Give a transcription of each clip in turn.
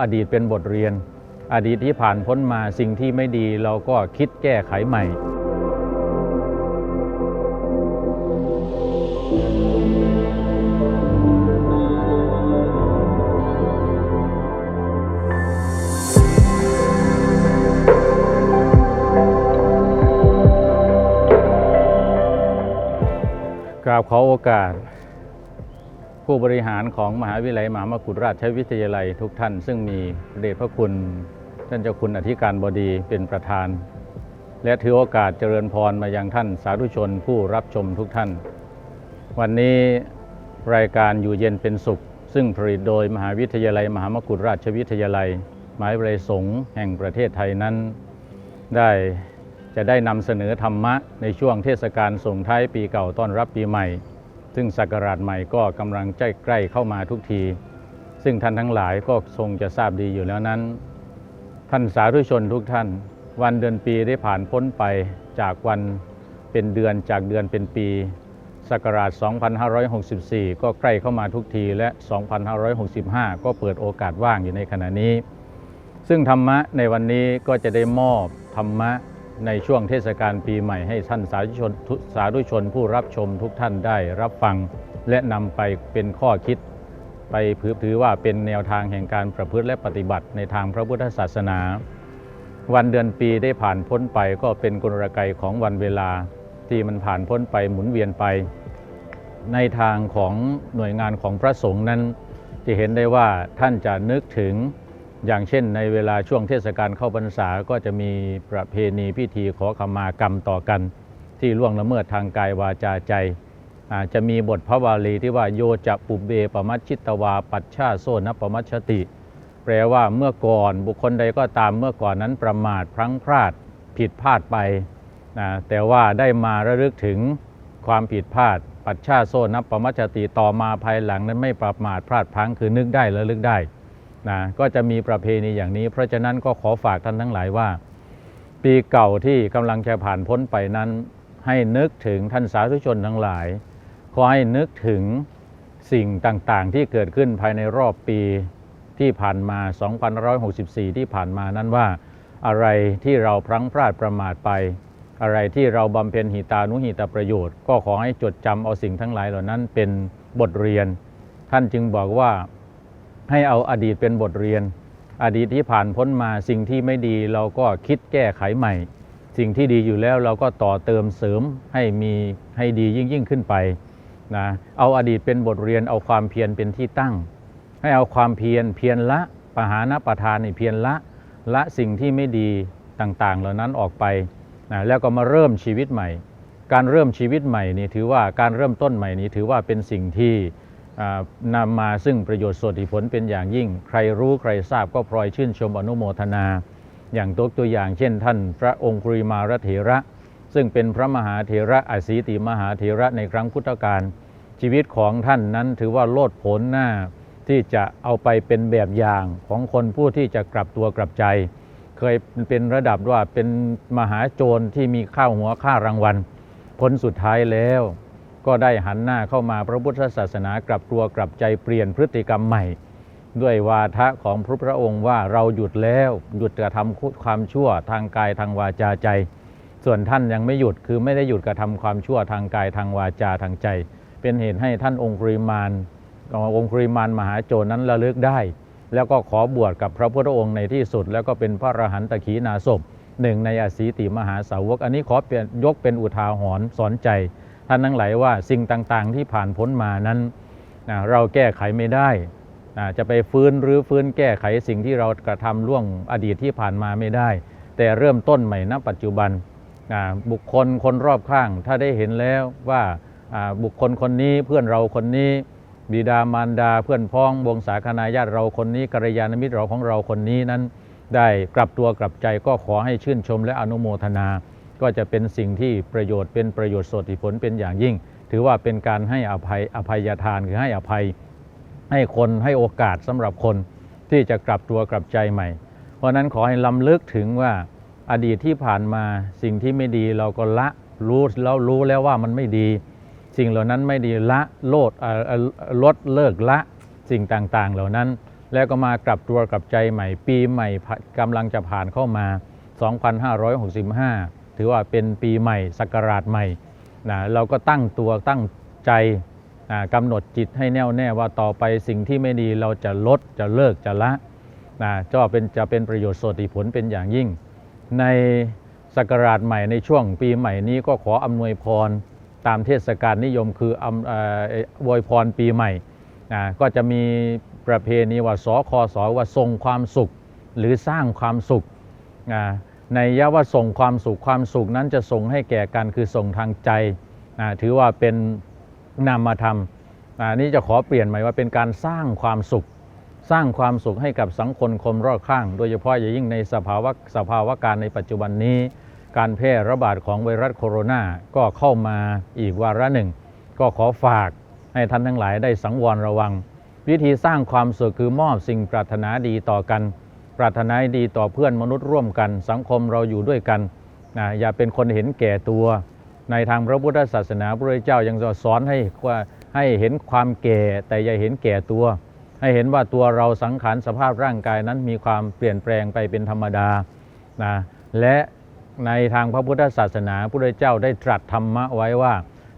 อาอดีตเป็นบทเรียน อดีตที่ผ่านพ้นมาสิ่งที่ไม่ดีเราก็คิดแก้ไขใหม่กราบขอโอกาส ผู้บริหารของมหาวิทยาลัยมหามกุฏราชวิทยาลัยทุกท่าน ซึ่งมีพระเดชพระคุณท่านเจ้าคุณอธิการบดีเป็นประธาน และถือโอกาสเจริญพรมายังท่านสาธุชนผู้รับชมทุกท่าน วันนี้รายการอยู่เย็นเป็นสุข ซึ่งผลิตโดยมหาวิทยาลัย มหามกุฏราชวิทยาลัยมหาวิทยาลัยสงฆ์แห่งประเทศไทยนั้น ได้จะได้นำเสนอธรรมะในช่วงเทศกาลส่งท้ายปีเก่าต้อนรับปีใหม่ ซึ่งศักราชใหม่ก็กำลังใกล้ใกล้เข้ามาทุกที ซึ่งท่านทั้งหลายก็ทรงจะทราบดีอยู่แล้วนั้น ท่านสาธุชนทุกท่าน วันเดือนปีได้ผ่านพ้นไปจากวันเป็นเดือนจากเดือนเป็นปีศักราช 2564 ก็ใกล้เข้ามาทุกทีและ 2565 ก็เปิดโอกาสว่างอยู่ในขณะนี้ ซึ่งธรรมะในวันนี้ก็จะได้มอบธรรมะ ในช่วงเทศกาลปีใหม่ให้ท่านสาธุชนสาธุชนผู้รับชมทุกท่านได้รับฟัง และนำไปเป็นข้อคิด ไปผือถือว่าเป็นแนวทางแห่งการประพฤติและปฏิบัติในทางพระพุทธศาสนา วันเดือนปีได้ผ่านพ้นไปก็เป็นกลไกของวันเวลาที่มันผ่านพ้นไปหมุนเวียนไป ในทางของหน่วยงานของพระสงฆ์นั้นจะเห็นได้ว่าท่านจะนึกถึง อย่างเช่นในเวลาช่วงเทศกาลเข้าพรรษาก็จะมีประเพณีพิธีขอขมากรรมต่อกัน ที่ล่วงละเมิดทางกายวาจาใจอาจจะมีบทพระบาลีที่ว่าโยจะปุบเบปมัชชิตวา ปัชชาโซนปมัชชติ แปลว่าเมื่อก่อนบุคคลใดก็ตามเมื่อก่อนนั้นประมาทพลั้งพลาดผิดพลาดไปนะแต่ว่าได้มาระลึกถึงความผิดพลาด ปัชชาโซนปมัชชติต่อมาภายหลังนั้นไม่ประมาทพลาดพลั้งคือนึกได้และลึกได้ นะก็จะมีประเพณีอย่างนี้ เพราะฉะนั้นก็ขอฝากท่านทั้งหลายว่า ปีเก่าที่กำลังจะผ่านพ้นไปนั้น ให้นึกถึงท่านสาธุชนทั้งหลาย ขอให้นึกถึงสิ่งต่างๆ ที่เกิดขึ้นภายในรอบปีที่ผ่านมา 2564 ที่ผ่านมานั้นว่า อะไรที่เราพลั้งพลาดประมาทไป อะไรที่เราบำเพ็ญหิตานุหิตประโยชน์ ก็ขอให้จดจำเอาสิ่งทั้งหลายเหล่านั้นเป็นบทเรียน ท่านจึงบอกว่า ให้เอาอดีตเป็นบทเรียน อดีตที่ผ่านพ้นมาสิ่งที่ไม่ดีเราก็คิดแก้ไขใหม่ สิ่งที่ดีอยู่แล้วเราก็ต่อเติมเสริมให้มีให้ดียิ่งยิ่งขึ้นไปนะเอาอดีตเป็นบทเรียนเอาความเพียรเป็นที่ตั้ง ให้เอาความเพียรเพียรละปหานประทานเพียรละละสิ่งที่ไม่ดีต่างๆ เหล่านั้นออกไปนะแล้วก็มาเริ่มชีวิตใหม่ การเริ่มชีวิตใหม่นี่ถือว่าการเริ่มต้นใหม่นี้ถือว่าเป็นสิ่งที่ นำมาซึ่งประโยชน์ส่วนผลเป็นอย่างยิ่ง ใครรู้ใครทราบก็พลอยชื่นชมอนุโมทนา อย่างตัวตัวอย่างเช่น ท่านพระองค์กรีมารเถระ ซึ่งเป็นพระมหาเถระอสีติมหาเถระในครั้งพุทธกาลชีวิตของท่านนั้นถือว่าโลดผลหน้าที่จะเอาไปเป็นแบบอย่างของคนผู้ที่จะกลับตัวกลับใจ เคยเป็นระดับว่าเป็นมหาโจรที่มีข้าวหัวค่ารางวัลผลสุดท้ายแล้ว ก็ได้หันหน้าเข้ามาพระพุทธศาสนากลับตัวกลับใจเปลี่ยนพฤติกรรมใหม่ ด้วยวาทะของพระพระองค์ว่าเราหยุดแล้วหยุดกระทำความชั่วทางกายทางวาจาใจ ส่วนท่านยังไม่หยุดคือไม่ได้หยุดกระทำความชั่วทางกายทางวาจาทางใจ เป็นเหตุให้ท่านองคุริมานองคุริมานมหาโจรนั้นระลึกได้ แล้วก็ขอบวชกับพระพุทธองค์ในที่สุด แล้วก็เป็นพระอรหันตขีนาศพหนึ่งในอสีติมหาสาวก อันนี้ขอเปลี่ยนยกเป็นอุทาหรณ์สอนใจ ท่านทั้งหลายว่าสิ่งต่างๆ ที่ผ่านพ้นมานั้นนะเราแก้ไขไม่ได้นะจะไปฟื้นหรือฟื้นแก้ไขสิ่งที่เรากระทำล่วงอดีตที่ผ่านมาไม่ได้ แต่เริ่มต้นใหม่ณปัจจุบันนะบุคคลคนรอบข้าง ถ้าได้เห็นแล้วว่าอ่าบุคคลคนนี้เพื่อนเราคนนี้บิดามารดาเพื่อนพ้องวงศาคณาญาติเราคนนี้กัลยาณมิตรเราของเราคนนี้นั้น ได้กลับตัวกลับใจก็ขอให้ชื่นชมและอนุโมทนา ก็จะเป็นสิ่งที่ประโยชน์เป็นประโยชน์สดผลเป็นอย่างยิ่ง ถือว่าเป็นการให้อภัยอภัยทานคือให้อภัยให้คนให้โอกาสสำหรับคนที่จะกลับตัวกลับใจใหม่ เพราะฉะนั้นขอให้ลำลึกถึงว่าอดีตที่ผ่านมาสิ่งที่ไม่ดีเราก็ละรู้แล้วรู้แล้วว่ามันไม่ดี สิ่งเหล่านั้นไม่ดีละโลดลดเลิกละสิ่งต่างๆ เหล่านั้น แล้วก็มากลับตัวกลับใจใหม่ ปีใหม่ผ่านกำลังจะผ่านเข้ามา 2565 ถือว่าเป็นปีใหม่ศักราชใหม่นะเราก็ตั้งตัวตั้งใจนะกำหนดจิตให้แน่วแน่ว่าต่อไปสิ่งที่ไม่ดีเราจะลดจะเลิกจะละนะจะเป็นจะเป็นประโยชน์สดผลเป็นอย่างยิ่ง ในศักราชใหม่ในช่วงปีใหม่นี้ก็ขออำนวยพรตามเทศกาลนิยมคืออำเอ่ออวยพรปีใหม่นะก็จะมีประเพณีว่าสคอสว่าทรงความสุข หรือสร้างความสุขนะ ในยะว่าส่งความสุขความสุขนั้นจะส่งให้แก่กันคือส่งทางใจนะถือว่าเป็นนามธรรมอ่านี่จะขอเปลี่ยนใหม่ว่าเป็นการสร้างความสุข สร้างความสุขให้กับสังคมคมรอบข้าง โดยเฉพาะอย่างยิ่งในสภาวะสภาวะการในปัจจุบันนี้ การแพร่ระบาดของไวรัสโคโรนาก็เข้ามาอีกวาระหนึ่ง ก็ขอฝากให้ท่านทั้งหลายได้สังวรระวัง วิธีสร้างความสุขคือมอบสิ่งปรารถนาดีต่อกัน ปรารถนาดีต่อเพื่อนมนุษย์ร่วมกัน สังคมเราอยู่ด้วยกันนะอย่าเป็นคนเห็นแก่ตัว ในทางพระพุทธศาสนาพระพุทธเจ้ายังสอนให้ว่าให้เห็นความแก่แต่อย่าเห็นแก่ตัว ให้เห็นว่าตัวเราสังขารสภาพร่างกายนั้นมีความเปลี่ยนแปลงไปเป็นธรรมดานะและในทางพระพุทธศาสนาพระพุทธเจ้าได้ตรัสธรรมะไว้ว่า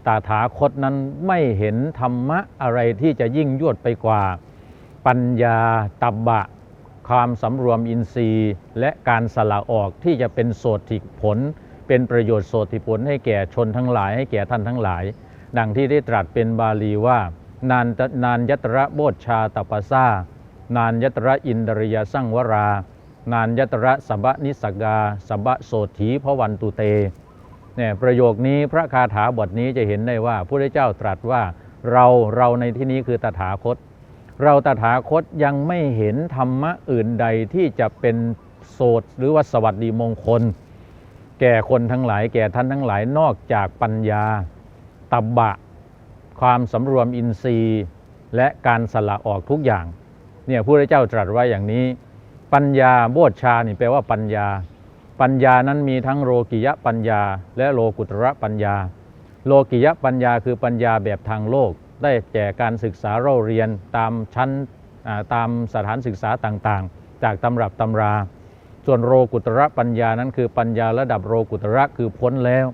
ตาถาคตนั้นไม่เห็นธรรมะอะไรที่จะยิ่งยวดไปกว่า ปัญญาตับบะ ความสำรวมอินทรีย์ และการสละออกที่จะเป็นโสติผล เป็นประโยชน์โสติผลให้แก่ชนทั้งหลายให้แก่ท่านทั้งหลาย ดังที่ได้ตรัสเป็นบาลีว่า นานนานยัตระโบชชาตปสซานานยัตระอินดริยสังวรา นานยัตระสบะนิสกาสบะโสถีพวันตุเตเนี่ยประโยคนี้พระคาถาบทนี้จะเห็นได้ว่าพระพุทธเจ้าตรัสว่าเราเราในที่นี้คือตถาคต เราตถาคตยังไม่เห็นธรรมะอื่นใดที่จะเป็นโสดหรือว่าสวัสดีมงคล แก่คนทั้งหลาย แก่ท่านทั้งหลายนอกจากปัญญาตับบะ ความสำรวมอินทรีย์ และการสละออกทุกอย่างเนี่ยพระเจ้าตรัสไว้อย่างนี้ ปัญญาโบชชานี่แปลว่าปัญญา ปัญญานั้นมีทั้งโลกิยะปัญญา และโลกุตระปัญญา โลกิยะปัญญาคือปัญญาแบบทางโลก ได้แก่การศึกษาเราเรียนตามชั้นตามสถานศึกษาต่างๆ จากตำรับตำรา ส่วนโลกุตระปัญญานั้นคือปัญญาระดับโลกุตระคือพ้นแล้ว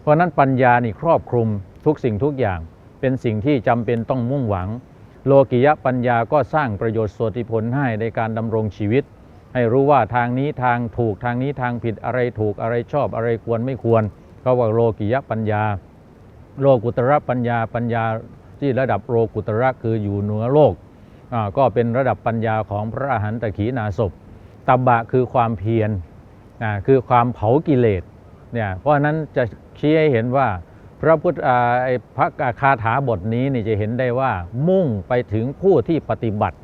เพราะนั้นปัญญานี่ครอบคลุมทุกสิ่งทุกอย่าง เป็นสิ่งที่จำเป็นต้องมุ่งหวัง โลกิยะปัญญาก็สร้างประโยชน์ส่วนผลให้ในการดำรงชีวิต ให้รู้ว่าทางนี้ทางถูกทางนี้ทางผิดอะไรถูกอะไรชอบอะไรควรไม่ควรเขาว่าโลกิยะปัญญา โลกุตระปัญญาปัญญา ที่ระดับโลกุตระคืออยู่เหนือโลก ก็เป็นระดับปัญญาของพระอรหันตขีนาศพตับบะคือความเพียรคือความเผากิเลสเนี่ยเพราะนั้นจะชี้ให้เห็นว่าพระพุทธไอ้พระคาถาบทนี้นี่จะเห็นได้ว่ามุ่งไปถึงผู้ที่ปฏิบัติ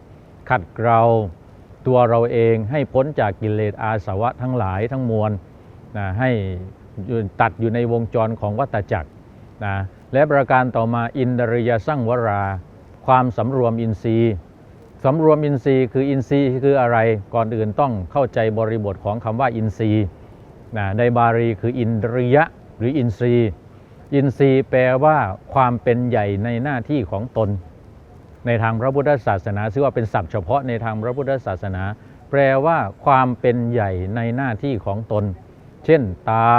ขัดเกลาตัวเราเองให้พ้นจากกิเลสอาสวะทั้งหลายทั้งมวลนะให้ตัดอยู่ในวงจรของวัฏจักรนะ และประการต่อมาอินทริยสั่งวรา ความสำรวมอินทรีย์สำรวมอินทรีย์คืออินทรีย์คืออะไรก่อนอื่นต้องเข้าใจบริบทของคำว่าอินทรีย์นะในบาลีคืออินทริยะหรืออินทรีย์ อินทรีย์แปลว่าความเป็นใหญ่ในหน้าที่ของตน ในทางพระพุทธศาสนาซึ่งว่าเป็นศัพท์เฉพาะในทางพระพุทธศาสนา แปลว่าความเป็นใหญ่ในหน้าที่ของตน เช่น ตา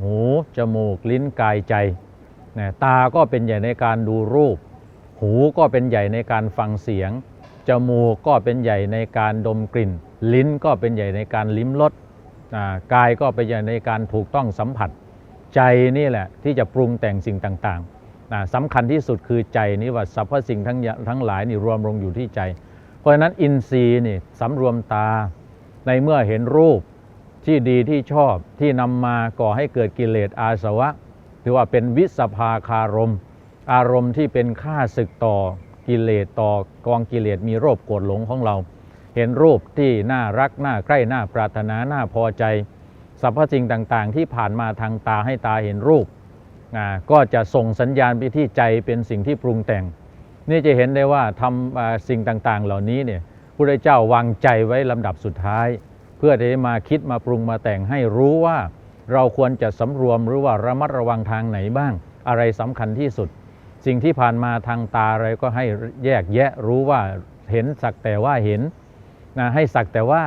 หู จมูก ลิ้น กาย ใจ ตาก็เป็นใหญ่ในการดูรูป หูก็เป็นใหญ่ในการฟังเสียง จมูกก็เป็นใหญ่ในการดมกลิ่น ลิ้นก็เป็นใหญ่ในการลิ้มรสกายก็เป็นใหญ่ในการถูกต้องสัมผัส ใจนี่แหละที่จะปรุงแต่งสิ่งต่างๆนะสำคัญที่สุดคือใจนี่ว่าสรรพสิ่งทั้งทั้งหลายนี่รวมลงอยู่ที่ใจ เพราะฉะนั้นอินทรีย์นี่สำรวมตาในเมื่อเห็นรูปที่ดีที่ชอบที่นำมาก่อให้เกิดกิเลสอาสวะ ถือว่าเป็นวิสภาคารม อารมณ์ที่เป็นค่าศึกต่อกิเลสต่อกองกิเลสมีโรคโกรธหลงของเรา เห็นรูปที่น่ารักน่าใกล้น่าปรารถนาน่าพอใจสรรพสิ่งต่างๆ ที่ผ่านมาทางตาให้ตาเห็นรูปอ่าก็จะส่งสัญญาณไปที่ใจเป็นสิ่งที่ปรุงแต่ง นี่จะเห็นได้ว่าทำสิ่งต่างๆ เหล่านี้เนี่ยพระเจ้าวางใจไว้ลำดับสุดท้าย เพื่อที่จะมาคิดมาปรุงมาแต่งให้รู้ว่า เราควรจะสำรวมหรือว่าระมัดระวังทางไหนบ้าง อะไรสำคัญที่สุด สิ่งที่ผ่านมาทางตาอะไรก็ให้แยกแยะรู้ว่าเห็นสักแต่ว่าเห็นนะให้สักแต่ว่า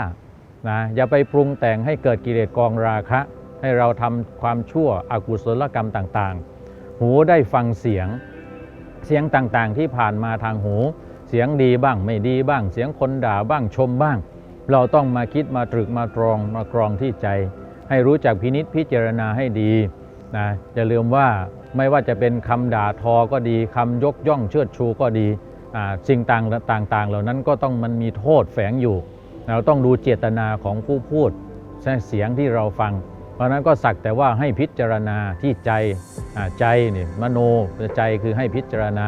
นะอย่าไปปรุงแต่งให้เกิดกิเลสกองราคะ ให้เราทำความชั่วอกุศลกรรมต่างๆ หูได้ฟังเสียง เสียงต่างๆที่ผ่านมาทางหู เสียงดีบ้างไม่ดีบ้าง เสียงคนด่าบ้างชมบ้าง เราต้องมาคิดมาตรึกมาตรองมากรองที่ใจ ให้รู้จักพินิษพิจารณาให้ดีนะอย่าลืมว่าไม่ว่าจะเป็นคำด่าทอก็ดีคำยกย่องเชิดชูก็ดีสิ่งต่างต่างๆ เหล่านั้นก็ต้องมันมีโทษแฝงอยู่ เราต้องดูเจตนาของผู้พูดเสียงที่เราฟัง เพราะนั้นก็สักแต่ว่าให้พิจารณาที่ใจใจนี่มโนใจคือให้พิจารณา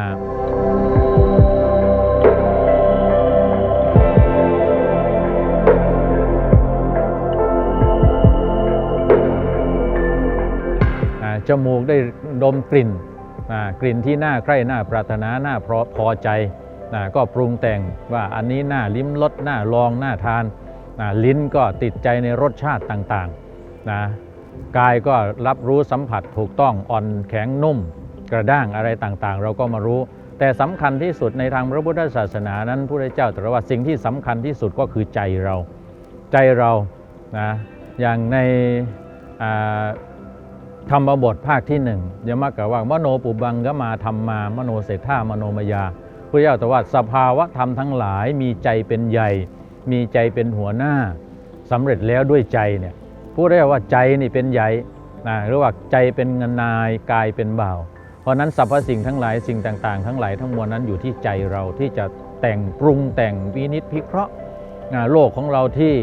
จมูกได้ดมกลิ่นกลิ่นที่น่าใคร่น่าปรารถนาน่าพอพอใจก็ปรุงแต่งว่าอันนี้น่าลิ้มรสน่าลองน่าทานลิ้นก็ติดใจในรสชาติต่างๆนะกายก็รับรู้สัมผัสถูกต้องอ่อนแข็งนุ่มกระด้างอะไรต่างๆ เราก็มารู้ แต่สำคัญที่สุดในทางพระพุทธศาสนานั้นพระพุทธเจ้าตรัสว่าสิ่งที่สำคัญที่สุดก็คือใจเรา ใจเรานะอย่างในอ ธรรมบทภาคที่หนึ่งยมกะว่ามโนปุบังก็มาธรรมามโนเศรษฐามโนมยาพระเจ้าตรัสว่าสภาวะธรรมทั้งหลายมีใจเป็นใหญ่ มีใจเป็นหัวหน้าสำเร็จแล้วด้วยใจเนี่ยพูดได้ว่าใจนี่เป็นใหญ่นะหรือว่าใจเป็นเงินนายกายเป็นบ่าว เพราะนั้นสรรพสิ่งทั้งหลายสิ่งต่างๆ ทั้งหลายทั้งมวลนั้นอยู่ที่ใจเราที่จะแต่งปรุงแต่งวินิจพิเคราะห์โลกของเราที่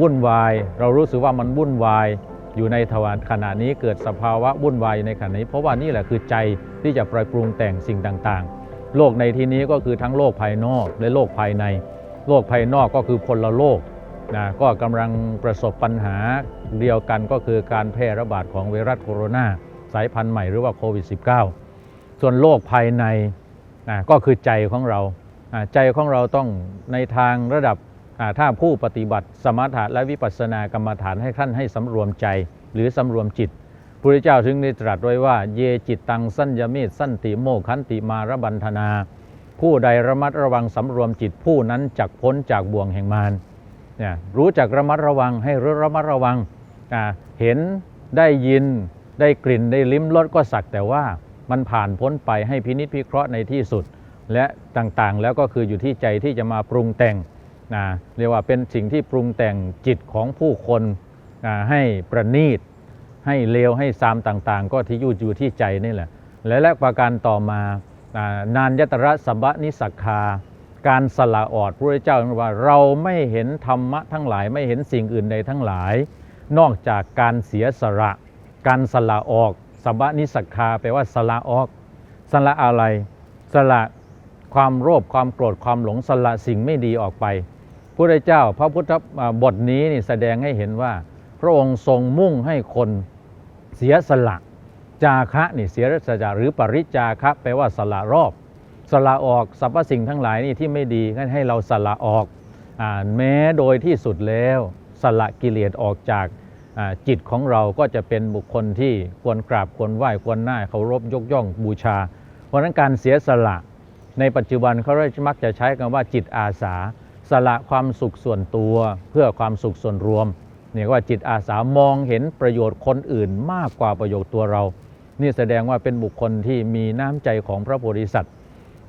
วุ่นวาย เรารู้สึกว่ามันวุ่นวาย อยู่ในทวารขณะนี้เกิดสภาวะวุ่นวายในขณะนี้ เพราะว่านี่แหละคือใจที่จะปล่อยปรุงแต่งสิ่งต่างๆ โลกในที่นี้ก็คือทั้งโลกภายนอกและโลกภายใน โลกภายนอกก็คือพลโลกนะก็กำลังประสบปัญหาเดียวกันก็คือการแพร่ระบาดของไวรัสโคโรนาสายพันธุ์ใหม่หรือว่าโควิด -19 ส่วนโลกภายในนะก็คือใจของเรา ใจของเราต้องในทางระดับ ถ้าผู้ปฏิบัติสมถะและวิปัสสนากรรมฐานให้ท่านให้สำรวมใจหรือสำรวมจิตพระพุทธเจ้าถึงได้ตรัสไว้ว่า เยจิตตังสัญญเมตสันติโมกขันติมารบันธนา ผู้ใดระมัดระวังสำรวมจิตผู้นั้นจักพ้นจากบ่วงแห่งมารเนี่ยรู้จักระมัดระวังให้ระมัดระวังเห็นได้ยินได้กลิ่นได้ลิ้มรสก็สักแต่ว่ามันผ่านพ้นไปให้พินิจพิเคราะห์ในที่สุด และต่างๆ แล้วก็คืออยู่ที่ใจที่จะมาปรุงแต่ง นะเรียกว่าเป็นสิ่งที่ปรุงแต่งจิตของผู้คนนะให้ประณีต ให้เลวให้ซามต่างๆ ก็ที่อยู่อยู่ที่ใจนี่แหละ และและประการต่อมาอ่านานยตระสัมบนิสักคาการสละออดพระเจ้าตรัสว่าเราไม่เห็นธรรมะทั้งหลายไม่เห็นสิ่งอื่นใดทั้งหลาย นอกจากการเสียสละ การสละออกสัมบนิสักคาแปลว่าสละออก สละอะไร สละความโลภความโกรธความหลงสละสิ่งไม่ดีออกไป พระเจ้าพระพุทธบทนี้นี่แสดงให้เห็นว่า พระองค์ทรงมุ่งให้คนเสียสละจาคะนี่เสียสละหรือปริจาคะแปลว่าสละรอบ สละออกสรรพสิ่งทั้งหลายนี่ที่ไม่ดีงั้นให้เราสละออกอแม้โดยที่สุดแล้วสละกิเลสออกจากจิตของเราก็จะเป็นบุคคลที่ควรกราบควรไหว้ควรหน้าเคารพยกย่องบูชา เพราะฉะนั้นการเสียสละในปัจจุบันเขาเรียกมักจะใช้คำว่าจิตอาสา สละความสุขส่วนตัวเพื่อความสุขส่วนรวมเนี่ยว่าจิตอาสามองเห็นประโยชน์คนอื่นมากกว่าประโยชน์ตัวเรา นี่แสดงว่าเป็นบุคคลที่มีน้ำใจของพระโพธิสัตว์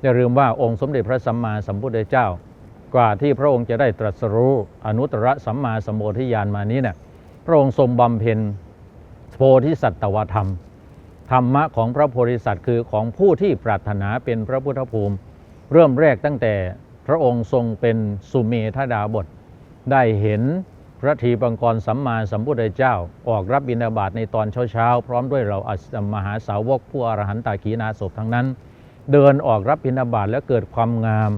อย่าลืมว่าองค์สมเด็จพระสัมมาสัมพุทธเจ้า กว่าที่พระองค์จะได้ตรัสรู้อนุตตรสัมมาสัมโพธิญาณมานี้เนี่ยพระองค์ทรงบำเพ็ญโพธิสัตวธรรม ธรรมะของพระโพธิสัตว์คือของผู้ที่ปรารถนาเป็นพระพุทธภูมิ เริ่มแรกตั้งแต่ พระองค์ทรงเป็นสุเมธดาบท ได้เห็นพระทีปังกรสัมมาสัมพุทธเจ้า ออกรับบิณฑบาตในตอนเช้าๆ พร้อมด้วยเราอัสมหาสาวกผู้อรหันตาขีนาศพทั้งนั้น เดินออกรับบิณฑบาตแล้วเกิดความงาม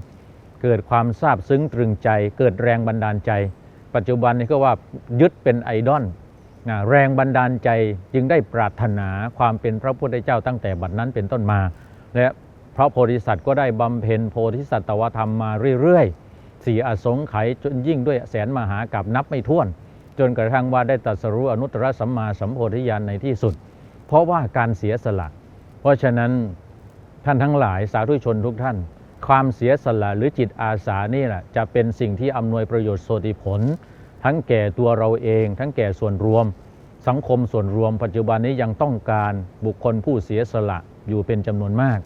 เกิดความซาบซึ้งตรึงใจ เกิดแรงบันดาลใจ ปัจจุบันนี้ก็ว่ายึดเป็นไอดอลนแรงบันดาลใจจึงได้ปรารถนาความเป็นพระพุทธเจ้าตั้งแต่บัดนั้นเป็นต้นมาและ ระโพธิสัตว์ก็ได้บำเพ็ญโพธิสัตวธรรมมาเรื่อยๆสี่อสงไขยจนยิ่งด้วยแสนมหากับนับไม่ถ้วน จนกระทั่งว่าได้ตรัสรู้อนุตตรสัมมาสัมโพธิญาณในที่สุด เพราะว่าการเสียสละ เพราะฉะนั้นท่านทั้งหลายสาธุชนทุกท่าน ความเสียสละหรือจิตอาสานี่แหละจะเป็นสิ่งที่อำนวยประโยชน์โสติผล ทั้งแก่ตัวเราเอง ทั้งแก่ส่วนรวม สังคมส่วนรวม ปัจจุบันนี้ยังต้องการบุคคลผู้เสียสละอยู่เป็นจำนวนมาก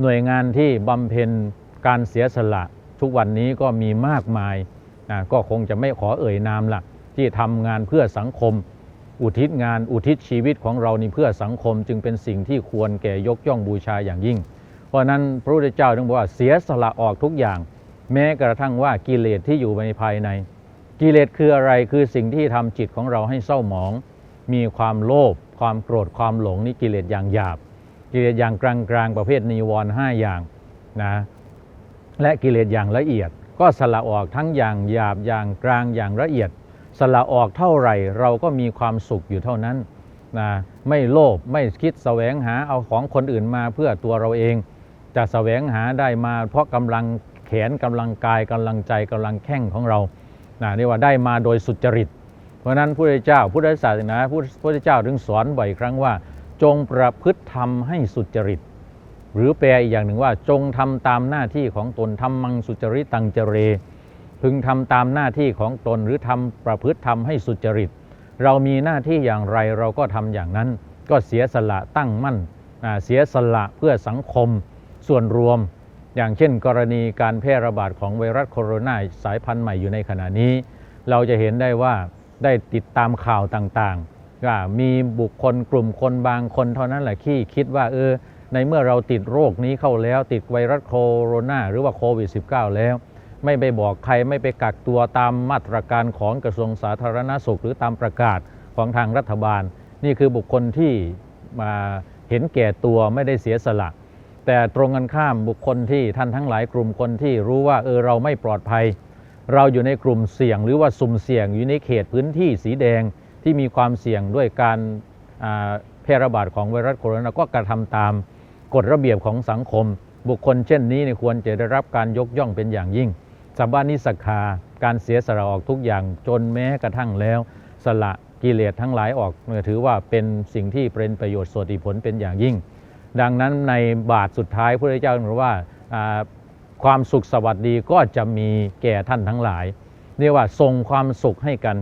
หน่วยงานที่บำเพ็ญการเสียสละ ทุกวันนี้ก็มีมากมายนะก็คงจะไม่ขอเอ่ยนามละที่ทำงานเพื่อสังคม อุทิศงานอุทิศชีวิตของเรานี่เพื่อสังคมจึงเป็นสิ่งที่ควรแก่ยกย่องบูชาอย่างยิ่ง เพราะนั้นพระพุทธเจ้าต้องบอกว่าเสียสละออกทุกอย่าง แม้กระทั่งว่ากิเลสที่อยู่ในภายใน กิเลสคืออะไรคือสิ่งที่ทำจิตของเราให้เศร้าหมอง มีความโลภความโกรธความหลงนี่กิเลสอย่างหยาบ กิเลสอย่างกลางๆประเภทนิวรณ์ห้าอย่างนะและกิเลสอย่างละเอียด ก็สละออกทั้งอย่างหยาบอย่างกลางอย่างละเอียด สละออกเท่าไหร่เราก็มีความสุขอยู่เท่านั้นนะไม่โลภไม่คิดแสวงหาเอาของคนอื่นมาเพื่อตัวเราเอง จะแสวงหาได้มาเพราะกำลังแขนกำลังกายกำลังใจกำลังแข้งของเรานะเรียกว่าได้มาโดยสุจริต เพราะนั้นพระพุทธเจ้าพุทธศาสนาพุทธพุทธเจ้าถึงสอนบ่อยครั้งว่า จงประพฤติธรรมให้สุจริต หรือแปลอีกอย่างหนึ่งว่า จงทำตามหน้าที่ของตนทำมังสุจริตตังเจเร พึงทำตามหน้าที่ของตนหรือทำประพฤติทำให้สุจริต เรามีหน้าที่อย่างไรเราก็ทำอย่างนั้น ก็เสียสละตั้งมั่นเสียสละเพื่อสังคมส่วนรวม อย่างเช่น กรณีการแพร่ระบาดของไวรัสโคโรนาสายพันธุ์ใหม่อยู่ในขณะนี้ เราจะเห็นได้ว่าได้ติดตามข่าวต่างๆ ว่ามีบุคคลกลุ่มคนบางคนเท่านั้นแหละที่คิดว่าเออในเมื่อเราติดโรคนี้เข้าแล้ว ติดไวรัสโคโรนาหรือว่าโควิด -19 แล้ว ไม่ไปบอกใครไม่ไปกักตัวตามมาตรการของกระทรวงสาธารณสุข หรือตามประกาศของทางรัฐบาล นี่คือบุคคลที่มาเห็นแก่ตัวไม่ได้เสียสละ แต่ตรงกันข้ามบุคคลที่ท่านทั้งหลายกลุ่มคนที่รู้ว่าเออเราไม่ปลอดภัย เราอยู่ในกลุ่มเสี่ยงหรือว่าสุ่มเสี่ยงอยู่ในเขตพื้นที่สีแดง ที่มีความเสี่ยงด้วยการแพร่ระบาดของไวรัสโคโรนาก็กระทำตามกฎระเบียบของสังคม บุคคลเช่นนี้นควรจะได้รับการยกย่องเป็นอย่างยิ่งสัมบานิสกาการเสียสละออกทุกอย่างจนแม้กระทั่งแล้ว สละกิเลสทั้งหลายออกเนี่ยถือว่าเป็นสิ่งที่เป็นประโยชน์สวติผลเป็นอย่างยิ่ง ดังนั้นในบาทสุดท้ายพระพุทธเจ้าบอกว่าอ่าความสุขสวัสดีก็จะมีแก่ท่านทั้งหลาย เรียกว่าส่งความสุขให้กัน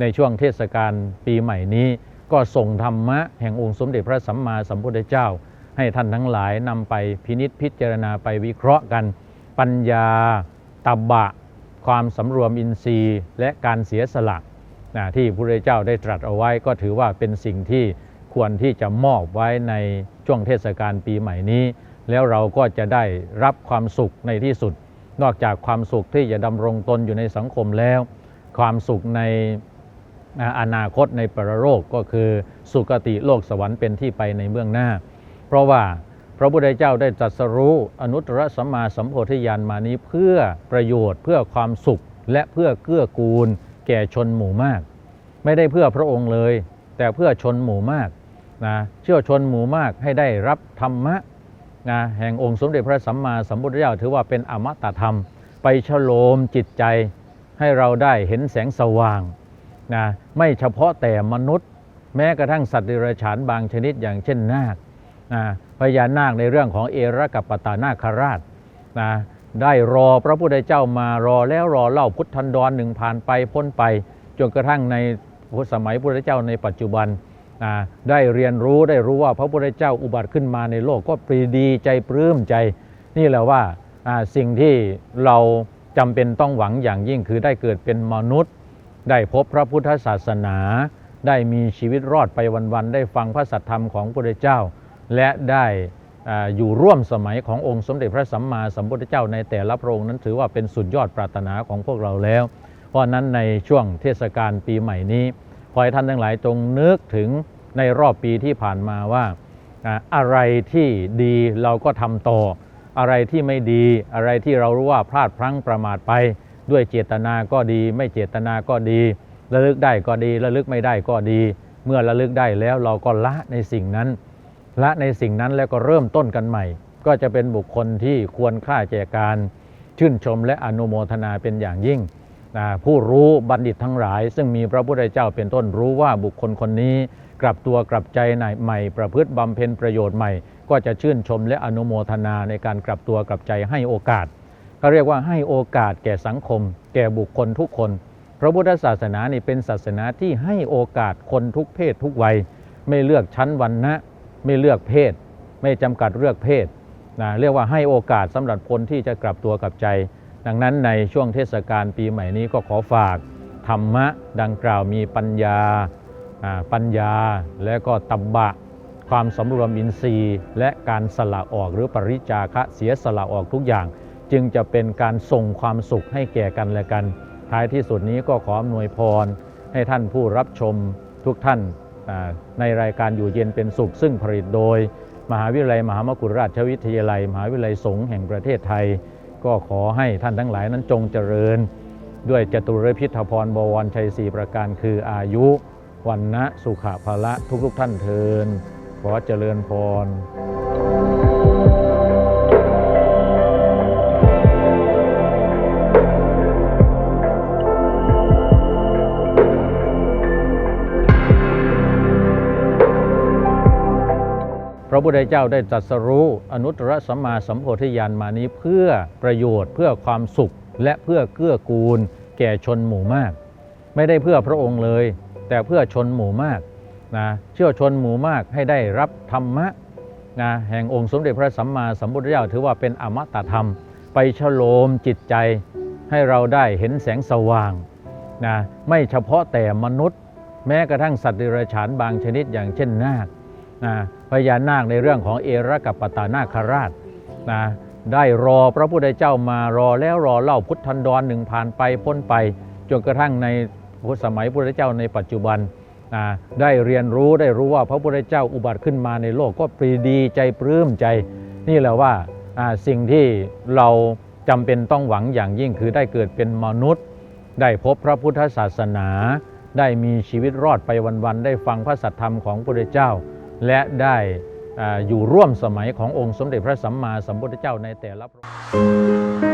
ในช่วงเทศกาลปีใหม่นี้ ก็ส่งธรรมะแห่งองค์สมเด็จพระสัมมาสัมพุทธเจ้า ให้ท่านทั้งหลายนำไปพินิษพิจารณาไปวิเคราะห์กัน ปัญญาตบะ ความสำรวมอินทรีย์ และการเสียสละนะที่พระพุทธเจ้าได้ตรัสเอาไว้ก็ถือว่าเป็นสิ่งที่ควรที่จะมอบไว้ในช่วงเทศกาลปีใหม่นี้ แล้วเราก็จะได้รับความสุขในที่สุด นอกจากความสุขที่จะดำรงตนอยู่ในสังคมแล้ว ความสุขใน อนาคตในปรโลกก็คือสุคติโลกสวรรค์เป็นที่ไปในเบื้องหน้า เพราะว่าพระพุทธเจ้าได้ตรัสรู้อนุตตรสัมมาสัมโพธิญาณมานี้เพื่อประโยชน์เพื่อความสุขและเพื่อเกื้อกูล แก่ชนหมู่มาก ไม่ได้เพื่อพระองค์เลย แต่เพื่อชนหมู่มากนะเชื่อชนหมู่มากให้ได้รับธรรมะนะแห่งองค์สมเด็จพระสัมมาสัมพุทธเจ้าถือว่าเป็นอมตะธรรม ไปฉโลมจิตใจให้เราได้เห็นแสงสว่าง นะไม่เฉพาะแต่มนุษย์ แม้กระทั่งสัตว์เดรัจฉานบางชนิดอย่างเช่นนาคนะพญานาคในเรื่องของเอระกับปตานาคราชนะได้รอพระพุทธเจ้ามารอแล้วรอเล่าพุทธันดรหนึ่งผ่านไปพ้นไปจนกระทั่งในสมัยพระพุทธเจ้าในปัจจุบันอ่าได้เรียนรู้ได้รู้ว่าพระพุทธเจ้าอุบัติขึ้นมาในโลกก็ปรีดีใจปลื้มใจ นี่แหละว่าอ่าสิ่งที่เราจำเป็นต้องหวังอย่างยิ่งคือได้เกิดเป็นมนุษย์ ได้พบพระพุทธศาสนา ได้มีชีวิตรอดไปวันๆ ได้ฟังพระสัทธรรมของพระพุทธเจ้า และได้อ่าอยู่ร่วมสมัยขององค์สมเด็จพระสัมมาสัมพุทธเจ้าในแต่ละพระองค์นั้นถือว่าเป็นสุดยอดปรารถนาของพวกเราแล้ว เพราะนั้นในช่วงเทศกาลปีใหม่นี้ ขอให้ท่านทั้งหลายจงนึกถึงในรอบปีที่ผ่านมาว่าอะไรที่ดีเราก็ทำต่อ อะไรที่ไม่ดีอะไรที่เรารู้ว่าพลาดพลั้งประมาทไป ด้วยเจตนาก็ดี ไม่เจตนาก็ดี ระลึกได้ก็ดีระลึกไม่ได้ก็ดี เมื่อระลึกได้แล้วเราก็ละในสิ่งนั้น ละในสิ่งนั้นแล้วก็เริ่มต้นกันใหม่ ก็จะเป็นบุคคลที่ควรค่าแก่การชื่นชมและอนุโมทนาเป็นอย่างยิ่งผู้รู้บัณฑิตทั้งหลาย ซึ่งมีพระพุทธเจ้าเป็นต้นรู้ว่าบุคคลคนนี้ กลับตัวกลับใจใหม่ ประพฤติบำเพ็ญประโยชน์ใหม่ ก็จะชื่นชมและอนุโมทนาในการกลับตัวกลับใจให้โอกาส เขาเรียกว่าให้โอกาสแก่สังคม แก่บุคคลทุกคน พระพุทธศาสนานี่เป็นศาสนาที่ให้โอกาสคนทุกเพศทุกวัย ไม่เลือกชั้นวรรณะ ไม่เลือกเพศ ไม่จำกัดเลือกเพศนะเรียกว่าให้โอกาสสำหรับคนที่จะกลับตัวกลับใจ ดังนั้นในช่วงเทศกาลปีใหม่นี้ก็ขอฝาก ธรรมะดังกล่าวมีปัญญาอ่าปัญญาและก็ตับบะ ความสำรวมอินทรีย์ และการสละออกหรือปริจาคะเสียสละออกทุกอย่าง จึงจะเป็นการส่งความสุขให้แก่กันและกัน ท้ายที่สุดนี้ก็ขออำนวยพร ให้ท่านผู้รับชมทุกท่านในรายการอยู่เย็นเป็นสุข ซึ่งผลิตโดย มหาวิทยาลัย มหามกุฏราชวิทยาลัย มหาวิทยาลัยสงฆ์แห่งประเทศไทย ก็ขอให้ท่านทั้งหลายนั้นจงเจริญ ด้วยจตุรพิธพรบวรชัยสี่ประการคืออายุวันนะสุขภาละทุกๆท่านเทินขอเจริญพร ระพุทธเจ้าได้ตรัสรู้อนุตตรสัมมาสัมโพธิญาณมานี้เพื่อประโยชน์เพื่อความสุข และเพื่อเกื้อกูล แก่ชนหมู่มาก ไม่ได้เพื่อพระองค์เลย แต่เพื่อชนหมู่มากนะเชื่อชนหมู่มากให้ได้รับธรรมะนะแห่งองค์สมเด็จพระสัมมาสัมพุทธเจ้าถือว่าเป็นอมตะธรรม ไปฉโลมจิตใจ ให้เราได้เห็นแสงสว่างนะไม่เฉพาะแต่มนุษย์ แม้กระทั่งสัตว์เดรัจฉานบางชนิดอย่างเช่นนาคนะ พญานาคในเรื่องของเอรกับปตานาคราชนะได้รอพระพุทธเจ้ามารอแล้วรอเล่าพุทธันดรหนึ่งผ่านไปพ้นไปจนกระทั่งในสมัยพระพุทธเจ้าในปัจจุบันนะได้เรียนรู้ได้รู้ว่าพระพุทธเจ้าอุบัติขึ้นมาในโลกก็ปรีดีใจปลื้มใจ นี่แหละว่าสิ่งที่เราจำเป็นต้องหวังอย่างยิ่งคือได้เกิดเป็นมนุษย์ ได้พบพระพุทธศาสนา ได้มีชีวิตรอดไปวันๆได้ฟังพระสัทธรรมของพระพุทธเจ้า และได้อยู่ร่วมสมัยขององค์สมเด็จพระสัมมาสัมพุทธเจ้าในแต่ละพระองค์